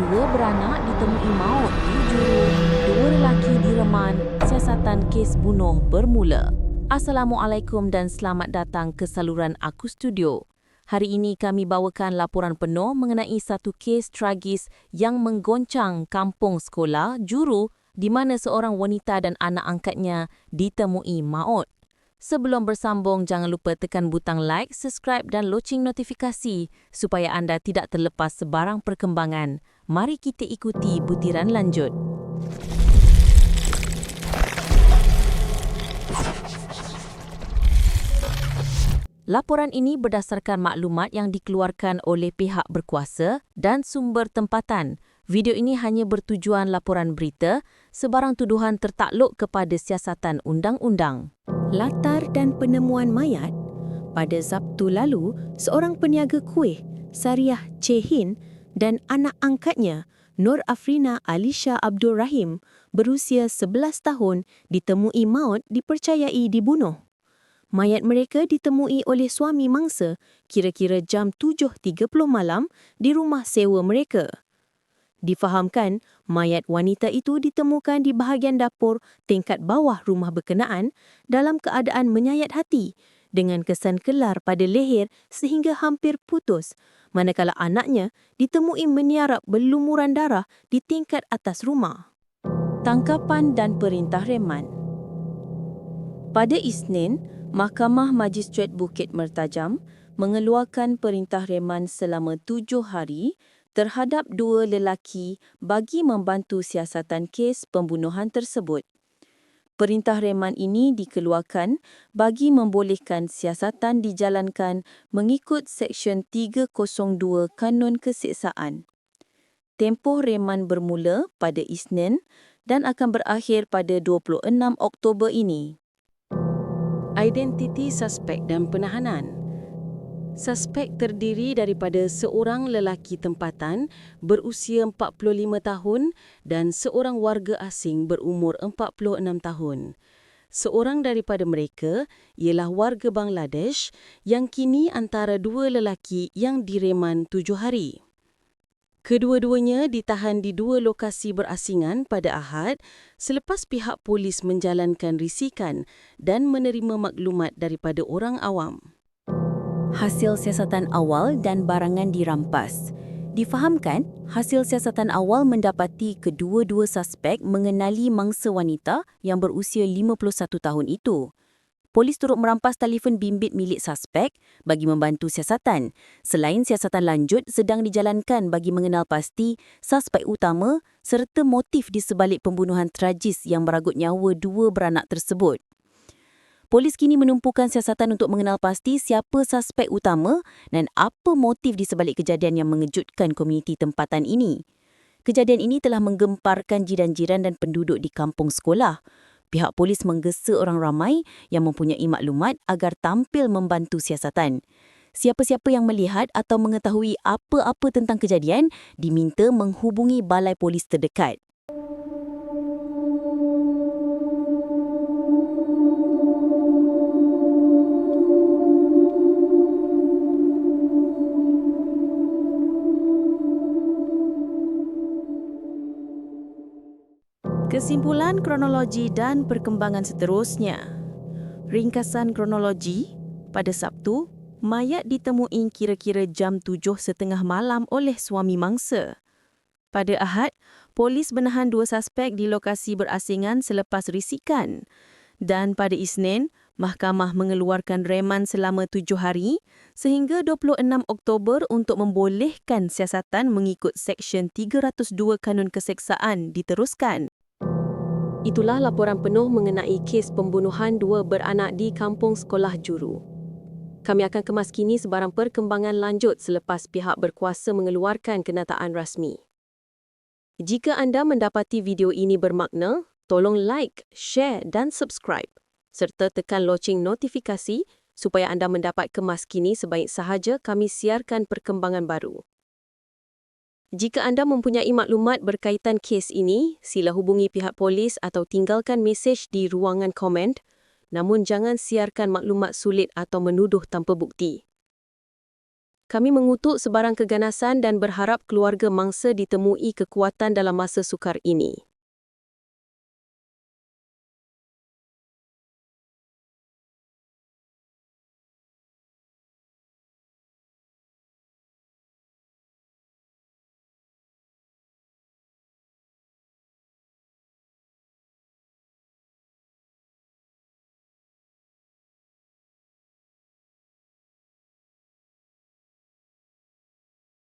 Dua beranak ditemui maut di Juru. Dua lelaki direman siasatan kes bunuh bermula. Assalamualaikum dan selamat datang ke saluran Aku Studio. Hari ini kami bawakan laporan penuh mengenai satu kes tragis yang menggoncang kampung sekolah Juru di mana seorang wanita dan anak angkatnya ditemui maut. Sebelum bersambung, jangan lupa tekan butang like, subscribe dan loceng notifikasi supaya anda tidak terlepas sebarang perkembangan. Mari kita ikuti butiran lanjut. Laporan ini berdasarkan maklumat yang dikeluarkan oleh pihak berkuasa dan sumber tempatan. Video ini hanya bertujuan laporan berita, sebarang tuduhan tertakluk kepada siasatan undang-undang. Latar dan penemuan mayat Pada Sabtu lalu, seorang peniaga kuih, Sariah Cehin dan anak angkatnya, Nur Afrina Alisha Abdul Rahim, berusia 11 tahun, ditemui maut dipercayai dibunuh. Mayat mereka ditemui oleh suami mangsa kira-kira jam 7.30 malam di rumah sewa mereka. Difahamkan, mayat wanita itu ditemukan di bahagian dapur tingkat bawah rumah berkenaan dalam keadaan menyayat hati dengan kesan kelar pada leher sehingga hampir putus, manakala anaknya ditemui meniarap berlumuran darah di tingkat atas rumah. Tangkapan dan perintah reman Pada Isnin, Mahkamah Magistrat Bukit Mertajam mengeluarkan perintah reman selama tujuh hari terhadap dua lelaki bagi membantu siasatan kes pembunuhan tersebut. Perintah reman ini dikeluarkan bagi membolehkan siasatan dijalankan mengikut Seksyen 302 Kanun Keseksaan. Tempoh reman bermula pada Isnin dan akan berakhir pada 26 Oktober ini. Identiti suspek dan penahanan. Suspek terdiri daripada seorang lelaki tempatan berusia 45 tahun dan seorang warga asing berumur 46 tahun. Seorang daripada mereka ialah warga Bangladesh yang kini antara dua lelaki yang direman tujuh hari. Kedua-duanya ditahan di dua lokasi berasingan pada Ahad selepas pihak polis menjalankan risikan dan menerima maklumat daripada orang awam. Hasil siasatan awal dan barangan dirampas. Difahamkan, hasil siasatan awal mendapati kedua-dua suspek mengenali mangsa wanita yang berusia 51 tahun itu polis turut merampas telefon bimbit milik suspek bagi membantu siasatan. Selain siasatan lanjut sedang dijalankan bagi mengenal pasti suspek utama serta motif di sebalik pembunuhan tragis yang meragut nyawa dua beranak tersebut. Polis kini menumpukan siasatan untuk mengenal pasti siapa suspek utama dan apa motif di sebalik kejadian yang mengejutkan komuniti tempatan ini. Kejadian ini telah menggemparkan jiran-jiran dan penduduk di kampung sekolah pihak polis menggesa orang ramai yang mempunyai maklumat agar tampil membantu siasatan. Siapa-siapa yang melihat atau mengetahui apa-apa tentang kejadian diminta menghubungi balai polis terdekat. Kesimpulan kronologi dan perkembangan seterusnya. Ringkasan kronologi, pada Sabtu, mayat ditemui kira-kira jam tujuh setengah malam oleh suami mangsa. Pada Ahad, polis menahan dua suspek di lokasi berasingan selepas risikan. Dan pada Isnin, mahkamah mengeluarkan reman selama tujuh hari sehingga 26 Oktober untuk membolehkan siasatan mengikut Seksyen 302 Kanun Keseksaan diteruskan. Itulah laporan penuh mengenai kes pembunuhan dua beranak di kampung sekolah Juru. Kami akan kemas kini sebarang perkembangan lanjut selepas pihak berkuasa mengeluarkan kenyataan rasmi. Jika anda mendapati video ini bermakna, tolong like, share dan subscribe serta tekan loceng notifikasi supaya anda mendapat kemas kini sebaik sahaja kami siarkan perkembangan baru. Jika anda mempunyai maklumat berkaitan kes ini, sila hubungi pihak polis atau tinggalkan mesej di ruangan komen, namun jangan siarkan maklumat sulit atau menuduh tanpa bukti. Kami mengutuk sebarang keganasan dan berharap keluarga mangsa ditemui kekuatan dalam masa sukar ini.